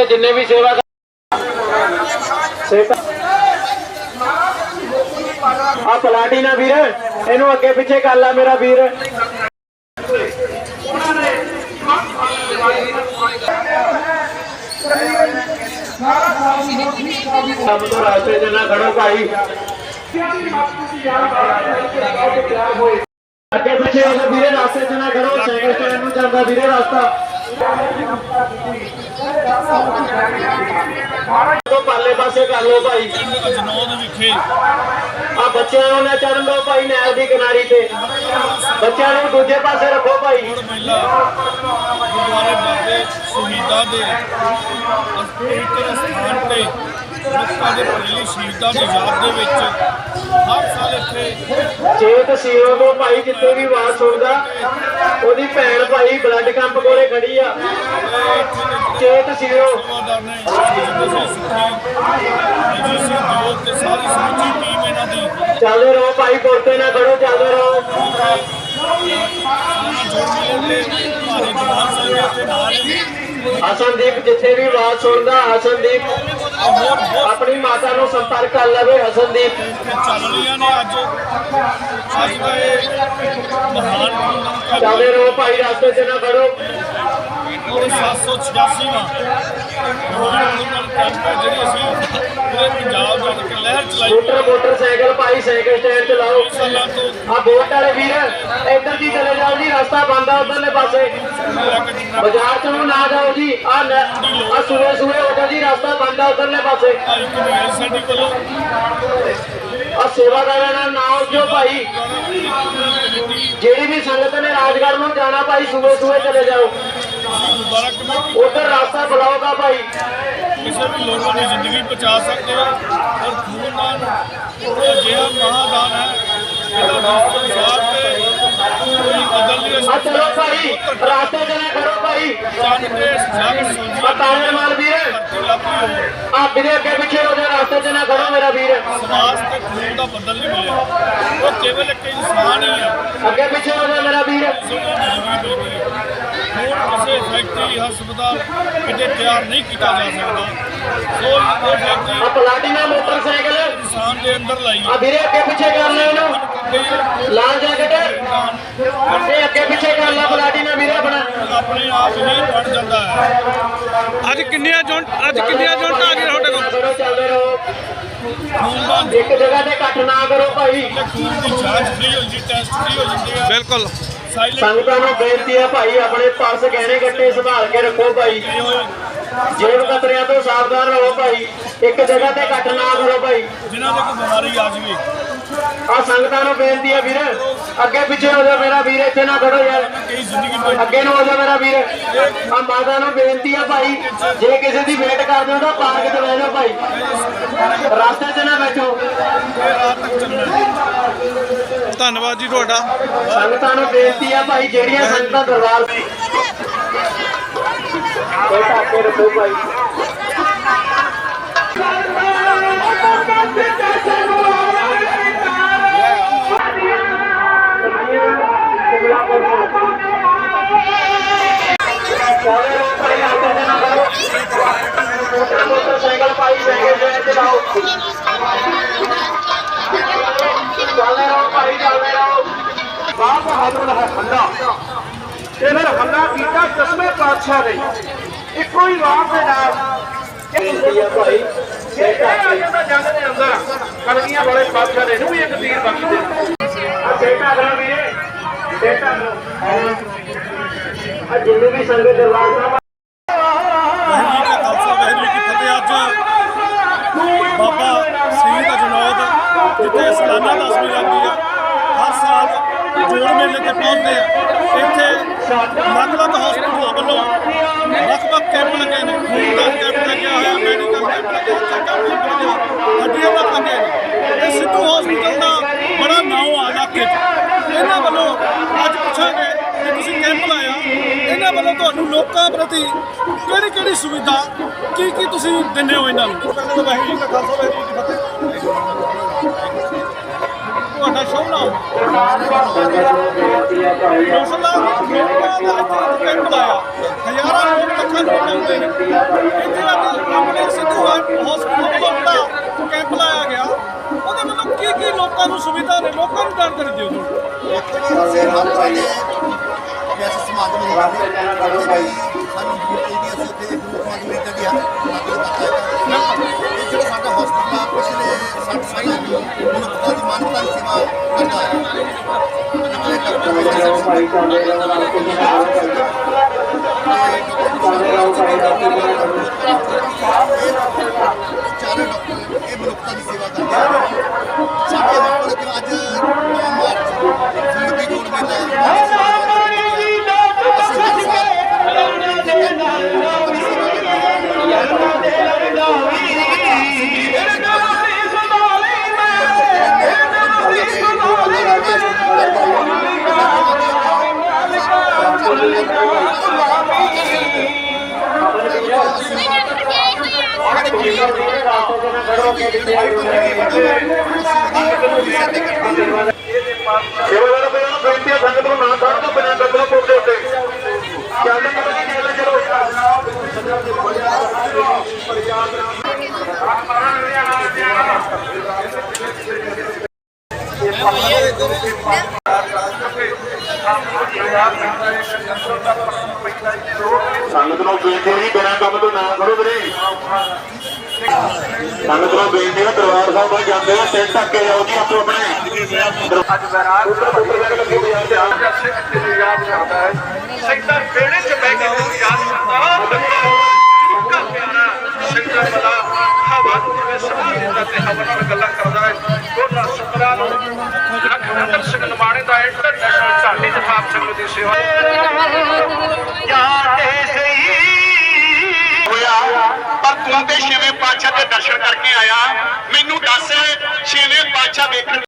ਵਾਸਤੇ ਜਿੰਨੇ ਵੀ ਸੇਵਾ ਸੇਵਾ ਆ ਪਲਾਟੀਨਾ ਵੀਰ, ਇਹਨੂੰ ਅੱਗੇ ਪਿੱਛੇ ਕਰ ਲੈ ਮੇਰਾ ਵੀਰ। ਸਭ ਤੋਂ ਰਾਸਤੇ ਚ ਨਾ ਖੜੋ ਭਾਈ। ਅੱਗੇ ਪਿੱਛੇ ਹੋ ਵੀਰੇ ਰਾਸਤੇ ਚ ਨਾ ਖੜੋ, ਸਾਈਕਲ ਸਟੈਂਡ ਨੂੰ ਜਾਂਦਾ ਵੀਰੇ ਰਸਤਾ। ਤੋਂ ਪਾਸੇ ਕਰ ਲਓ ਭਾਈ। ਅਜਨੌਦ ਵਿਖੇ ਆ ਬੱਚਿਆਂ ਨੂੰ ਨਾ ਚੜਨ ਦਿਓ ਭਾਈ ਨਹਿਰ ਦੀ ਕਿਨਾਰੀ ਤੇ। ਬੱਚਿਆਂ ਨੂੰ ਦੂਜੇ ਪਾਸੇ ਰੱਖੋ ਭਾਈ। ਗੁਰਦੁਆਰੇ ਬਾਬੇ ਸ਼ਹੀਦਾਂ ਦੇ ਪਵਿੱਤਰ ਸਥਾਨ ਤੇ ਲੋਕਾਂ ਦੇ ਪਹਿਲੀ ਸ਼ਹੀਦਾਂ ਦੀ ਯਾਦ ਦੇ ਵਿੱਚ ਹਰ ਸਾਲ ਇੱਥੇ ਚੇਤ ਸੀਰੋ ਤੋਂ ਭਾਈ ਜਿੱਥੇ ਵੀ ਆਵਾਜ਼ ਸੁਣਦਾ। ਉਹਦੀ ਭੈਣ ਭਾਈ ਬਲੱਡ ਕੰਪ ਕੋਲੇ ਖੜੀ ਆ। ਚੇਤ ਸੀਰੋ। ਚੱਲਦੇ ਰਹੋ ਭਾਈ ਕੋਟੇ ਨਾ ਖੜੋ ਚੱਲਦੇ ਰਹੋ। ਹਸਨਦੀਪ ਜਿੱਥੇ ਵੀ ਆਵਾਜ਼ ਸੁਣਦਾ ਹਸਨਦੀਪ ਬਹੁਤ ਆਪਣੀ ਮਾਤਾ ਨੂੰ ਸੰਪਰਕ ਕਰ ਲਵੇ ਹਸਨਦੀਪ ਚੱਲ ਰਹੀਆਂ ਨੇ ਅੱਜ। ਇਹ ਮਹਾਨ ਭਾਈ ਰਸਤੇ 'ਚ ਨਾ ਖੜੋ। ਉਹਦੇ 786 ਵਾਂ। ਮਹਾਨ ਪੂਨਮ ਕੈਂਪ ਹੈ ਜਿਹੜੀ ਅਸੀਂ ਪੂਰੇ ਪੰਜਾਬ ਦੇ ਵਿੱਚ ਲਹਿਰ ਚਲਾਈ ਸਕੂਟਰ, ਮੋਟਰਸਾਈਕਲ, ਭਾਈ ਸਾਈਕਲ ਸਟੈਂਡ ਤੇ ਲਾਓ। ਆ ਬੋਟ ਵਾਲੇ ਵੀਰ, ਇੱਧਰ ਦੀ ਚਲੇ ਜਾਓ ਜੀ, ਰਸਤਾ ਬੰਦ ਆ ਉਧਰਲੇ ਪਾਸੇ। ਲੈ ਕੇ ਜਿੰਨਾ ਬਾਜ਼ਾਰ ਚ ਨੂੰ ਨਾ ਜਾਓ ਜੀ ਆ ਆ ਸੂਏ ਸੂਏ ਹੋ ਜੀ, ਰਸਤਾ ਬੰਦ ਆ ਉਧਰਲੇ ਪਾਸੇ। ਆ ਸੇਵਾਦਾਰਾਂ ਨਾਲ ਨਾ ਉੱਜੋ ਭਾਈ। ਜਿਹੜੀ ਵੀ ਸੰਗਤ ਨੇ ਰਾਜਗੜ੍ਹ ਨੂੰ ਜਾਣਾ ਭਾਈ, ਸੂਏ ਸੂਏ ਚਲੇ ਜਾਓ। ਗੁਰਦੁਆਰਾ ਕਮੇਟੀ ਉਧਰ ਰਸਤਾ ਬਲੌਗਾ ਭਾਈ। ਕਿਸੇ ਵੀ ਲੋਕਾਂ ਦੀ ਜ਼ਿੰਦਗੀ ਬਚਾ ਸਕਦੇ ਹੋ ਔਰ ਖੂਨਦਾਨ ਅਜਿਹਾ ਮਹਾਦਾਨ ਹੈ ਇਹਦਾ ਸੰਸਾਰ ਤੇ ਕੋਈ ਬਦਲ ਨਹੀਂ ਆ ਚਲੋ ਭਾਈ ਰਸਤੇ ਚ ਨਾ ਖੜੋ ਭਾਈ। ਚੰਨ ਤੇ ਜਗ ਆ ਸੋਝੀ ਤਾਲੇ ਮਾਲ ਵੀਰ ਆ ਵੀਰੇ ਅੱਗੇ ਪਿੱਛੇ ਜਾ ਰਸਤੇ ਚ ਨਾ ਖੜੋ ਮੇਰਾ ਵੀਰ। ਸਮਾਜ ਤੇ ਖੂਨ ਦਾ ਬਦਲ ਨਹੀਂ ਮਿਲਿਆ। ਉਹ ਕੇਵਲ ਇੱਕ ਇਨਸਾਨ ਹੀ ਹੈ ਅੱਗੇ ਪਿੱਛੇ ਜਾ ਮੇਰਾ ਵੀਰ। ਹੁਣ ਕਿਸੇ ਫੈਕਟਰੀ ਹਸਪਤਾਲ ਕਿਤੇ ਤਿਆਰ ਨਹੀਂ ਕੀਤਾ ਜਾ ਸਕਦਾ। ਸੋ ਇਹ ਫੈਕਟਰੀ ਆ ਪਲਾਟੀਨਾ ਮੋਟਰਸਾਈਕਲ ਇਨਸਾਨ ਦੇ ਅੰਦਰ ਲਾਈ। ਆ ਵੀਰੇ ਅੱਗੇ ਪਿੱਛੇ ਕਰ ਲੈ ਇਹਨੂੰ। ਲਾਲ ਜੈਕਟ ਅੱਗੇ ਅੱਗੇ ਪਿੱਛੇ ਕਰ ਲੈ ਪਲਾਟੀਨਾ ਵੀਰੇ ਆਪਣਾ। ਆਪਣੇ ਆਪ ਹੀ ਬਣ ਜਾਂਦਾ ਹੈ। ਅੱਜ ਕਿੰਨੀਆਂ ਜੁਨ ਅੱਜ ਕਿੰਨੀਆਂ ਜੁਨਟਾਂ ਆ ਗਈਆਂ ਤੁਹਾਡੇ ਕੋਲ? ਚੱਲਦੇ ਰਹੋ ਇੱਕ ਜਗ੍ਹਾ ਤੇ ਇਕੱਠ ਨਾ ਕਰੋ ਭਾਈ। ਖੂਨ ਦੀ ਜਾਂਚ ਫ੍ਰੀ ਹੋ ਜਾਂਦੀ ਟੈਸਟ ਫ੍ਰੀ ਹੋ। ਜਾਂਦੇ ਆ ਬਿਲਕੁਲ। ਸੰਗਤਾਂ ਨੂੰ ਬੇਨਤੀ ਹੈ ਭਾਈ ਆਪਣੇ ਪਰਸ ਗਹਿਣੇ ਗੱਟੇ ਸੰਭਾਲ ਕੇ ਰੱਖੋ ਭਾਈ। ਜੇਬ ਕਤਰਿਆਂ ਤੋਂ ਸਾਵਧਾਨ ਰਹੋ ਭਾਈ। ਇੱਕ ਜਗ੍ਹਾ ਤੇ ਇਕੱਠ ਨਾ ਕਰੋ ਭਾਈ। ਜਿਨ੍ਹਾਂ ਦੇ ਕੋਈ ਬਿਮਾਰੀ ਆ ਜਾਵੇ। ਆ ਸੰਗਤਾਂ ਨੂੰ ਬੇਨਤੀ ਹੈ ਵੀਰ ਅੱਗੇ ਪਿੱਛੇ ਹੋ ਜਾ ਮੇਰਾ ਵੀਰ ਇੱਥੇ ਨਾ ਖੜੋ ਯਾਰ। ਅੱਗੇ ਨੂੰ ਹੋ ਜਾ ਮੇਰਾ ਵੀਰ। ਆ ਮਾਤਾ ਨੂੰ ਬੇਨਤੀ ਆ ਭਾਈ ਜੇ ਕਿਸੇ ਦੀ ਵੇਟ ਕਰਦੇ ਹੋ ਤਾਂ ਪਾਰਕ 'ਚ ਬਹਿ ਜਾਓ ਭਾਈ। ਰਸਤੇ 'ਚ ਨਾ ਬੈਠੋ। ਰਾਤ ਤੱਕ ਚੱਲਣਾ ਹੈ। ਧੰਨਵਾਦ ਜੀ ਤੁਹਾਡਾ। ਸੰਗਤਾਂ ਨੂੰ ਬੇਨਤੀ ਆ ਭਾਈ ਜਿਹੜੀਆਂ ਸੰਗਤਾਂ ਦਰਬਾਰ ਰੱਖੋ ਭਾਈ। ਮੋਟਰਸਾਈਕਲ ਚੱਲਦੇ ਬਹਾਦਰ ਹੈ ਹੱਲਾ। ਇਹਨੇ ਹੱਲਾ ਕੀਤਾ ਦਸਵੇਂ ਪਾਤਸ਼ਾਹ ਨੇ। ਇੱਕੋ ਹੀ ਵਾਰ ਦੇ ਨਾਲ ਬੇਨਤੀ ਆ ਭਾਈ ਇਹ ਆ ਜਾਂਦਾ ਜੰਗ ਦੇ ਅੰਦਰ ਕਲਗੀਆਂ ਵਾਲੇ ਪਾਤਸ਼ਾਹ ਨੇ ਇਹਨੂੰ ਵੀ ਇੱਕ ਤੀਰ ਬਖਸ਼ ਦੇ ਆ ਸੇਟਾ ਕਰੋ ਵੀਰੇ ਕਰੋ ਆ ਜਿੰਨੇ ਵੀ ਸੰਗਤ ਦਰਬਾਰ ਸਾਹਿਬ ਬਾਬਾ ਸ਼ਹੀਦ ਅਜਨੌਦ ਜਿੱਥੇ ਸਾਲਾਨਾ ਦਸਵੀਂ ਲੱਗਦੀ ਆ ਹਰ ਸਾਲ ਜੋੜ ਪਹੁੰਚਦੇ ਆ। ਇੱਥੇ ਵੱਖ-ਵੱਖ ਹਸਪਤਾਲਾਂ ਵੱਲੋਂ ਵੱਖ-ਵੱਖ ਕੈਂਪ ਲੱਗੇ ਨੇ। ਖੂਨ ਕੈਂਪ ਲੱਗਿਆ ਹੋਇਆ ਮੈਡੀਕਲ ਕੈਂਪ ਲੱਗਿਆ ਹੋਇਆ ਕੈਂਪ ਲੱਗੇ ਹੋਏ ਹੱਡੀਆਂ ਦਾ ਲੱਗੇ ਨੇ। ਇਹ ਸਿੱਧੂ ਹਸਪਤਾਲ ਦਾ ਬੜਾ ਨਾਮ ਆ ਇਲਾਕੇ 'ਚ। ਇਹਨਾਂ ਵੱਲੋਂ ਅੱਜ ਪੁੱਛਾਂਗੇ ਕਿ ਤੁਸੀਂ ਕੈਂਪ ਲਾਇਆ। ਇਹਨਾਂ ਵੱਲੋਂ ਤੁਹਾਨੂੰ ਲੋਕਾਂ ਪ੍ਰਤੀ ਕਿਹੜੀ ਕਿਹੜੀ ਸੁਵਿਧਾ ਕੀ ਕੀ ਤੁਸੀਂ ਦਿੰਦੇ ਹੋ ਇਹਨਾਂ ਨੂੰ? ਵਾਹਿਗੁਰੂ ਜੀ ਕਾ ਖਾਲਸਾ, ਵਾਹਿਗੁਰੂ ਜੀ ਕੀ ਫਤਿਹ। ਕੈਂਪ ਲਾਇਆ ਗਿਆ ਉਹਦੇ ਵੱਲੋਂ ਕੀ ਕੀ ਲੋਕਾਂ ਨੂੰ ਸੁਵਿਧਾ ਨੇ ਲੋਕਾਂ ਨੂੰ ਜਾਣਕਾਰੀ ਦਿਓ ਤੁਸੀਂ ਸੇ ਹਰ ਚਾਹੀਦੇ ਵੈਸੇ ਸਮਾਜ ਨੂੰ ਲੱਗਦੇ ਵੀ ਸਾਨੂੰ ਇੰਡੀਆ ਸੇ ਉੱਤੇ ਗਰੁੱਪ ਸਮਾਜ ਨੂੰ ਇੱਦਾਂ ਦੀ ਹੱਕ ਜਿਹੜਾ ਸਾਡਾ ਹਸਪਤਾਲ ਆ ਪਿਛਲੇ 60 ਸਾਲਾਂ ਤੋਂ ਮਨੁੱਖਤਾ ਦੀ ਮਾਨਵਤਾ ਦੀ ਸੇਵਾ ਕਰਦਾ ਹੈ ਜਿਹੜੇ ਡਾਕਟਰ ਸੇਵਾਦਾਰ ਬਈ ਨੂੰ ਬੇਨਤੀ ਹੈ ਸੰਗਤ ਨੂੰ ਨਾ ਕੱਢ ਦਿਓ ਬਿਨਾਂ ਡੱਬਲ ਕੋਟ ਦੇ ਉੱਤੇ ਚੱਲ ਚਲੋ ਜੀ ਚੱਲ ਚਲੋ ਸੰਗਤ ਨੂੰ ਬੇਨਤੀ ਹੈ ਜੀ ਬਿਨਾਂ ਕੰਮ ਤੋਂ ਨਾ ਕਰੋ ਵੀਰੇ। ਸੰਗਤ ਨੂੰ ਬੇਨਤੀ ਹੈ ਦਰਬਾਰ ਸਾਹਿਬ ਵੱਲ ਜਾਂਦੇ ਹੋ ਸਿਰ ਢੱਕ ਕੇ ਜਾਓ ਜੀ ਆਪੋ ਆਪਣੇ। ਅੱਜ ਬਰਾਤ ਲੱਗੀ ਬਾਜ਼ਾਰ ਤੇ ਆ ਸਿੰਘ ਤੈਨੂੰ ਯਾਦ ਕਰਦਾ ਹੈ। ਸਿੰਘ ਦਾ ਵਿਹੜੇ 'ਚ ਬਹਿ ਕੇ ਤੈਨੂੰ ਯਾਦ ਕਰਦਾ ਇੱਕਾ ਪਿਆਰਾ ਸਿੰਘ ਦਾ ਬਲਾ ਹਵਾ ਨੂੰ ਜਿਵੇਂ ਸਲਾਹ ਦਿੰਦਾ ਤੇ ਹਵਾ ਨਾਲ ਗੱਲਾਂ ਢਾਡੀ ਦੀ ਸੇਵਾ ਜਾਂਦੇ ਸਹੀ ਹੋਇਆ ਪਰ ਤੂੰ ਤੇ ਛੇਵੇਂ ਪਾਤਸ਼ਾਹ ਦੇ ਦਰਸ਼ਨ ਕਰਕੇ ਆਇਆ। ਮੈਨੂੰ ਦੱਸ, ਛੇਵੇਂ ਪਾਤਸ਼ਾਹ ਵੇਖਣ